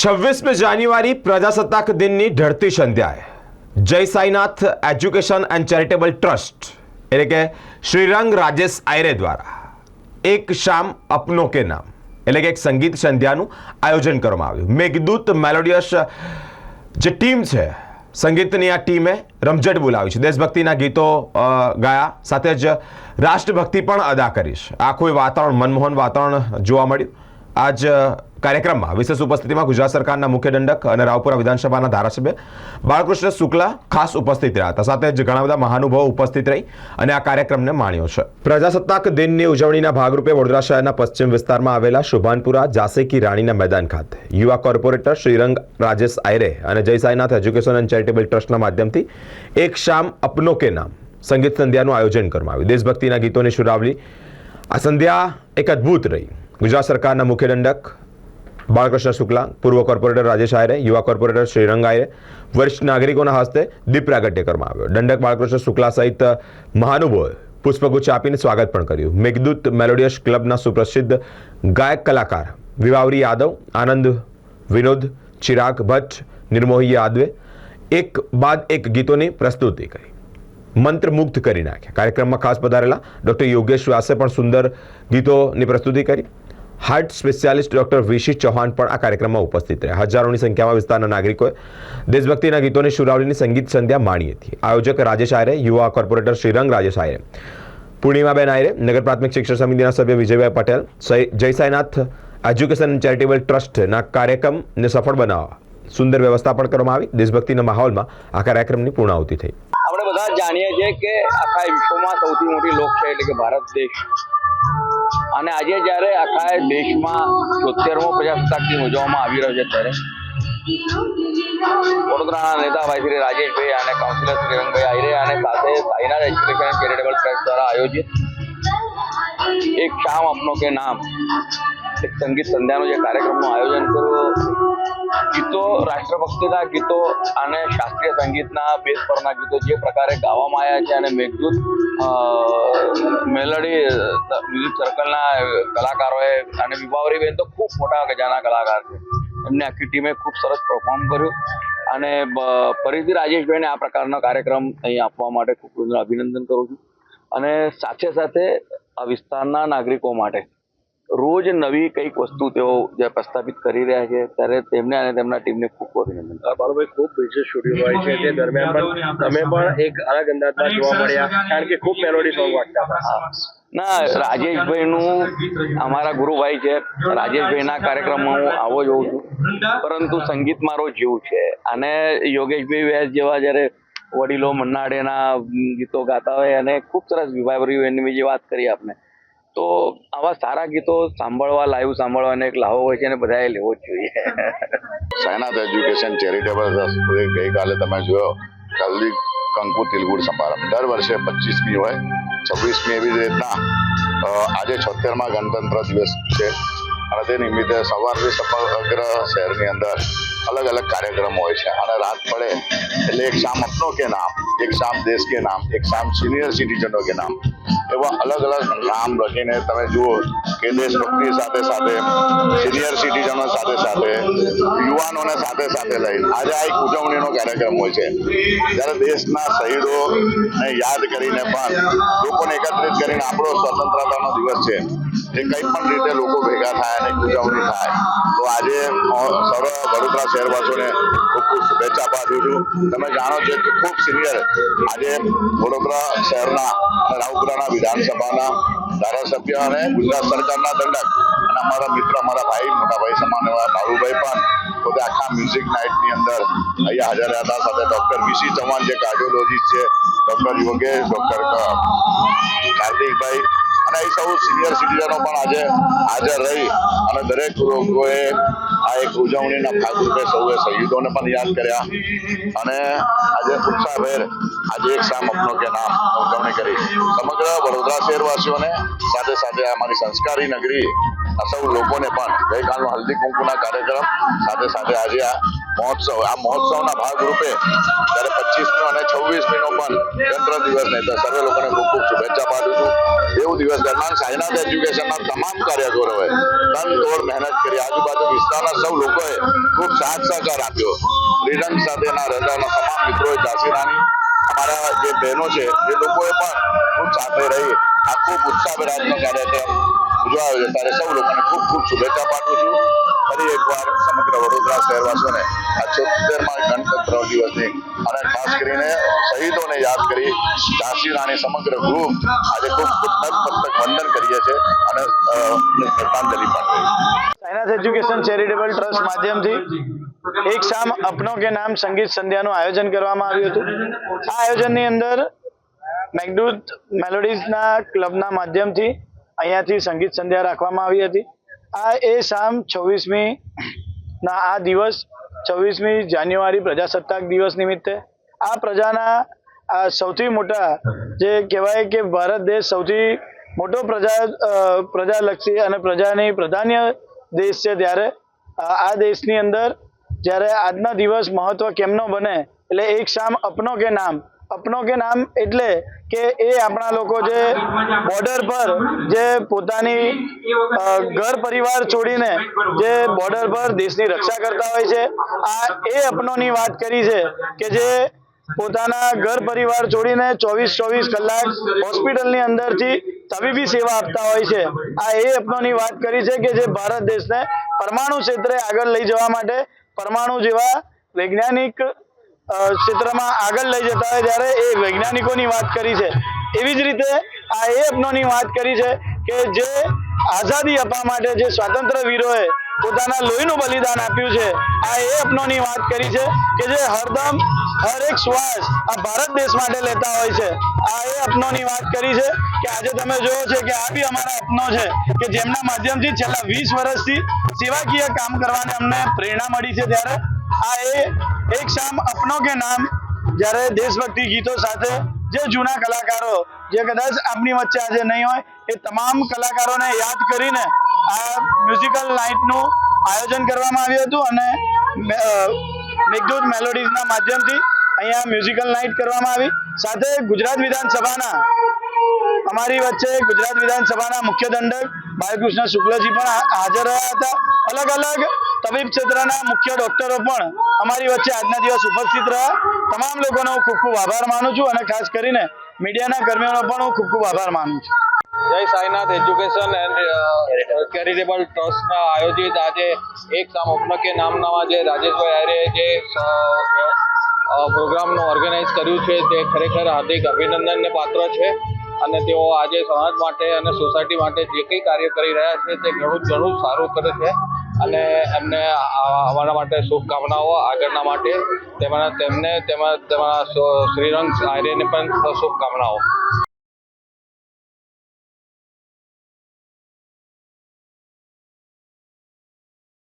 છવ્વીસમી જાન્યુઆરી પ્રજાસત્તાક દિનની ઢળતી સંધ્યાએ Jay Sainath education and charitable trust, એટલે કે શ્રીરંગ રાજેશ આયરે દ્વારા. એક શામ અપનો કે નામ, એટલે કે એક સંગીત સંધ્યાનું આયોજન કરવામાં આવ્યું. મેઘદૂત મેલોડિયસ, જે ટીમ છે, સંગીતની આ ટીમે રમઝટ બોલાવી છે. દેશભક્તિના ગીતો ગાયા, સાથે જ રાષ્ટ્રભક્તિ પણ અદા કરી છે. આખું વાતાવરણ, મનમોહન વાતાવરણ જોવા મળ્યું. આજ કાર્યક્રમમાં વિશેષ ઉપસ્થિતિમાં ગુજરાત સરકારના મુખ્ય દંડક અને રાવપુરા વિધાનસભાના ધારાસભ્ય બાળકૃષ્ણ શુક્લા ખાસ ઉપસ્થિત રહ્યા. હતા સાથે જ ઘણા બધા મહાનુભાવો ઉપસ્થિત રહી અને આ કાર્યક્રમને માણ્યો છે. પ્રજાસત્તાક દિનની ઉજવણીના ભાગરૂપે વડોદરા શહેરના પશ્ચિમ વિસ્તારમાં આવેલા શુભાનપુરા જાસેકી રાણીના મેદાન ખાતે યુવા કોર્પોરેટર શ્રીરંગ રાજેશ આયરે અને જય સાઈનાથ એજ્યુકેશન એન્ડ ચેરિટેબલ ટ્રસ્ટના માધ્યમથી એક શામ અપનો કે નામ સંગીત સંધ્યાનું આયોજન કરવામાં આવ્યું. દેશભક્તિના ગીતોની સુરાવલી આ સંધ્યા એક અદ્ભુત રહી. ગુજરાત સરકારના મુખ્ય દંડક બાળકૃષ્ણ શુક્લા, પૂર્વ કોર્પોરેટર રાજેશ આયરે, યુવા કોર્પોરેટર શ્રીરંગ આયરે, વરિષ્ઠ નાગરિકોના હસ્તે દીપ પ્રાગટ્ય કરવામાં આવ્યો. દંડક બાળકૃષ્ણ શુક્લા સહિત મહાનુભાવોએ પુષ્પગુચ્છ આપીને સ્વાગત પણ કર્યું. મેઘદૂત મેલોડિયસ ક્લબના સુપ્રસિદ્ધ ગાયક કલાકાર વિવાવરી યાદવ, આનંદ, વિનોદ, ચિરાગ ભટ્ટ, નિર્મોહી યાદવે એક બાદ એક ગીતોની પ્રસ્તુતિ કરી. મંત્રમુગ્ધ કરી નાખ્યા. કાર્યક્રમમાં ખાસ પધારેલા ડૉક્ટર યોગેશ વ્યાસે પણ સુંદર ગીતોની પ્રસ્તુતિ કરી. Heart specialist doctor Vishish Chauhan પણ આ કાર્યક્રમમાં ઉપસ્થિત રહ્યા. હજારોની સંખ્યામાં વિસ્તારના નાગરિકોએ દેશભક્તિના ગીતોની સુરાવલીની સંગીત સંધ્યા માણી હતી આયોજક રાજેશ આયરે, યુવા કોર્પોરેટર શ્રીરંગ રાજેશ આયરે, પૂર્ણિમાબેન આયરે, નગર પ્રાથમિક શિક્ષણ સમિતિના સભ્ય વિજયભાઈ પટેલ જય સાઈનાથ એજ્યુકેશન ચેરિટેબલ ટ્રસ્ટના કાર્યક્રમને સફળ બનાવવા સુંદર વ્યવસ્થા પણ કરવામાં આવી. દેશભક્તિના માહોલમાં આ કાર્યક્રમની પૂર્ણાહુતિ થઈ. આપણે બધા જાણીએ છીએ કે આખા વિશ્વમાં સૌથી મોટી લોક છે એટલે કે ભારત દેશ. અને આજે જ્યારે આખા દેશમાં છોતેરમો પ્રજાસત્તાક દિન ઉજવવામાં આવી રહ્યો છે ત્યારે વડોદરાના નેતા ભાઈ શ્રી રાજેશભાઈ અને કાઉન્સિલર શ્રી રંગભાઈ આહિરે અને સાથે Sainath education and charitable trust દ્વારા આયોજિત એક શામ આપનો કે નામ, એક સંગીત સંધ્યાનો જે કાર્યક્રમનું આયોજન કર્યું. ગીતો, રાષ્ટ્રભક્તિના ગીતો અને શાસ્ત્રીય સંગીતના બેસ પરના ગીતો જે પ્રકારે ગાવામાં આવ્યા છે અને મેઘદૂત મેલડી મ્યુઝિક સર્કલના કલાકારોએ અને વિભાવરીબેન તો ખૂબ મોટા ગજાના કલાકાર છે. એમને આખી ટીમે ખૂબ સરસ પરફોર્મ કર્યું અને ફરીથી રાજેશભાઈને આ પ્રકારનો કાર્યક્રમ અહીં આપવા માટે ખૂબ અભિનંદન કરું છું. અને સાથે સાથે આ વિસ્તારના નાગરિકો માટે રોજ નવી કંઈક વસ્તુ તેઓ જે પ્રસ્થાપિત કરી રહ્યા છે ત્યારે તેમને અને તેમના ટીમને ખૂબ અભિનંદન. બાળુભાઈ ખૂબ બિઝી સ્ટુડિયો હોય છે તે દરમિયાન પણ તમે પણ એક અલગ અંદાજમાં જોવા મળ્યા કારણ કે ખૂબ મેલોડી સોંગ વાગતા હતા. ના રાજેશભાઈનું અમારા ગુરુભાઈ છે. રાજેશભાઈના કાર્યક્રમમાં હું આવો જોઉં છું. પરંતુ સંગીત મારો જીવ છે. અને યોગેશભાઈ વ્યાસ જેવા જ્યારે વડીલો મન્નાડેના ગીતો ગાતા હોય અને ખૂબ સરસ વિભાવરીઓની જે વાત કરી આપને. તો આવા સારા ગીતો સાંભળવા લાઈવ સાંભળવાનો એક લાવો હોય છે અને બધાએ લેવો જ જોઈએ. સાયનાથ એજ્યુકેશન ચેરિટેબલ ટ્રસ્ટ ગઈકાલે તમે જોયો કલદી કંકુ તિલગુડ સમારંભ દર વર્ષે પચીસમી હોય, છવ્વીસમી એવી રીતના આજે છોતેરમાં ગણતંત્ર દિવસ છે. અને તે નિમિત્તે સવારથી સમગ્ર શહેરની અંદર અલગ અલગ કાર્યક્રમ હોય છે. અને રાત પડે એટલે એક શામ અપનો કે નામ, એક શામ દેશ કે નામ, એક શામ સિનિયર સિટીઝનો કે નામ. એવા અલગ અલગ નામ રખીને તમે જુઓ કે દેશભક્તિ સાથે સાથે સિનિયર સિટીઝનો સાથે સાથે, યુવાનોને સાથે સાથે લઈ આજે આ એક ઉજવણીનો કાર્યક્રમ હોય છે. જ્યારે દેશના શહીદોને યાદ કરીને પણ લોકોને એકત્રિત કરીને આપણો સ્વતંત્રતાનો દિવસ છે, એ કંઈ પણ રીતે લોકો ભેગા થાય અને ઉજવણી થાય. તો આજે સર્વ વડોદરા શહેરવાસીઓને ખૂબ શુભેચ્છા પાઠવું છું. તમે જાણો છો કે ખૂબ સિનિયર આજે વડોદરા શહેરના રાવપુરાના વિધાનસભાના ધારાસભ્ય અને ગુજરાત સરકારના દંડક અને અમારા મિત્ર, અમારા ભાઈ, મોટા ભાઈ સમાન એવા બાબુભાઈ પણ પોતે આખા મ્યુઝિક નાઇટની અંદર અહીંયા હાજર રહ્યા હતા. સાથે ડૉક્ટર વીસી ચૌહાણ, જે કાર્ડિયોલોજીસ્ટ છે, ડોક્ટર યોગેશ, ડૉક્ટર કાર્તિકભાઈ એ સૌ સિનિયર સિટીઝનો પણ આજે હાજર રહી અને દરેક લોકોએ આ એક ઉજવણીના ભાગરૂપે સૌએ શહીદોને પણ યાદ કર્યા અને આજે ઉત્સાહભેર આજે એક સામ અપનો કે નામ ઉજવણી કરી. સમગ્ર વડોદરા શહેરવાસીઓને સાથે સાથે અમારી સંસ્કારી નગરી સૌ લોકોને પણ ગઈકાલનો હલ્દી કુંકુના કાર્યક્રમ સાથે સાથે આજે આ મહોત્સવ, આ મહોત્સવના ભાગરૂપે જ્યારે પચીસમી અને છવ્વીસમીનો પણ ગણતંત્ર દિવસ નહીં સર્વે લોકોને ખૂબ ખૂબ દિવસ દરમિયાન સાઈનાથ એજ્યુકેશનના તમામ કાર્યકરોએ તન તોડ મહેનત કરી આજુબાજુ વિસ્તારના સૌ લોકોએ ખૂબ સાથ સહકાર આપ્યો. શ્રીરંગ સાથેના રહેતાના તમામ મિત્રોએ ઝાંસી રાણી અમારા જે બહેનો છે, એ લોકોએ પણ ખૂબ સાથે રહી આ ખૂબ ઉત્સાહભેર આજનો કાર્યક્રમ ઉજવાયો છે. ત્યારે સૌ લોકોને ખૂબ ખૂબ શુભેચ્છા પાઠવું છું. ફરી એકવાર સમગ્ર વડોદરા શહેરવાસીઓને આ છોતેરમાં ગણતંત્ર દિવસની અને ખાસ કરીને શહીદોને યાદ કરી ઝાંસી રાણી સમગ્ર ગ્રુપ આજે ખૂબ નતમસ્તક વંદન કરીએ છીએ અને શ્રદ્ધાંજલિ પાઠવી સાયનાથ એજ્યુકેશન ચેરિટેબલ ટ્રસ્ટ માધ્યમથી એક શામ અપનો કે નામ સંગીત સંધ્યાનું આયોજન કરવામાં આવ્યું હતું. આ આયોજનની અંદર મેઘદૂત મેલોડીઝના ક્લબના માધ્યમથી અહીંયાથી સંગીત સંધ્યા રાખવામાં આવી હતી. આ એ શામ છવ્વીસમી ના આ દિવસ, છવ્વીસમી જાન્યુઆરી પ્રજાસત્તાક દિવસ નિમિત્તે. આ પ્રજાના આ સૌથી મોટા જે કહેવાય કે ભારત દેશ સૌથી મોટો પ્રજા પ્રજાલક્ષી અને પ્રજાની પ્રધાન્ય દેશ છે ત્યારે આ દેશની અંદર જ્યારે આજના દિવસ મહત્વ કેમનો બને, એટલે એક શામ અપનો કે નામ. અપનો કે નામ એટલે કે એ આપણા લોકો જે બોર્ડર પર જે પોતાની ઘર પરિવાર છોડીને જે બોર્ડર પર દેશની રક્ષા કરતા હોય છે. આ એ અપનોની વાત કરી છે કે જે પોતાના ઘર પરિવાર છોડીને ચોવીસ ચોવીસ કલાક હોસ્પિટલની અંદરથી તબીબી સેવા આપતા હોય છે. આ એ અપનોની વાત કરી છે કે જે ભારત દેશને પરમાણુ ક્ષેત્રે આગળ લઈ જવા માટે પરમાણુ જેવા વૈજ્ઞાનિક ક્ષેત્રમાં આગળ લઈ જતા હોય ત્યારે એ વૈજ્ઞાનિકોની વાત કરી છે. એવી જ રીતે આ એ અપનોની વાત કરી છે કે જે આઝાદી આપવા માટે જે સ્વાતંત્ર્ય વીરોએ પોતાના લોહીનું બલિદાન આપ્યું છે, આ એ વાત કરી છે કે જે હરદમ હર એક શ્વાસ આ ભારત દેશ માટે લેતા હોય છે. આ એ અપનોની વાત કરી છે કે આજે તમે જોયો છે કે આ બી અમારા અપનો છે કે જેમના માધ્યમથી છેલ્લા વીસ વર્ષથી સેવાકીય કામ કરવાની અમને પ્રેરણા મળી છે ત્યારે આ એ એક શામ અપનો કે નામ, જ્યારે દેશભક્તિ ગીતો સાથે જે જૂના કલાકારો, જે કદાચ આપની વચ્ચે આજે નહીં હોય, એ તમામ કલાકારોને યાદ કરીને આ મ્યુઝિકલ નાઇટનું આયોજન કરવામાં આવ્યું હતું અને મેઘદૂત મેલોડીઝના માધ્યમથી અહીંયા મ્યુઝિકલ નાઇટ કરવામાં આવી. સાથે ગુજરાત વિધાનસભાના, અમારી વચ્ચે ગુજરાત વિધાનસભાના મુખ્ય દંડક બાલકૃષ્ણ શુક્લજી પણ હાજર રહ્યા હતા. અલગ અલગ તબીબ ક્ષેત્રના મુખ્ય ડોક્ટરો પણ અમારી વચ્ચે આજના દિવસ ઉપસ્થિત રહ્યા. તમામ લોકોનો હું ખૂબ ખૂબ આભાર માનું છું અને ખાસ કરીને મીડિયાના કર્મીઓનો પણ હું ખૂબ ખૂબ આભાર માનું છું. જય સાઈનાથ એજ્યુકેશન એન્ડ ચેરિટેબલ ટ્રસ્ટના આયોજિત આજે એક સામ અપનો કે નામના જે રાજેશભાઈ આર્ય જે પ્રોગ્રામનું ઓર્ગેનાઇઝ કર્યું છે તે ખરેખર હાર્દિક અભિનંદનને પાત્ર છે. અને તેઓ આજે સમાજ માટે અને સોસાયટી માટે જે કંઈ કાર્ય કરી રહ્યા છે તે ઘણું ઘણું સારું કરે છે. અને એમને અમારા માટે શુભકામનાઓ, આગળના માટે તેમજ તેમને તેમાં તેમાં શ્રીરંગ આર્યને પણ શુભકામનાઓ.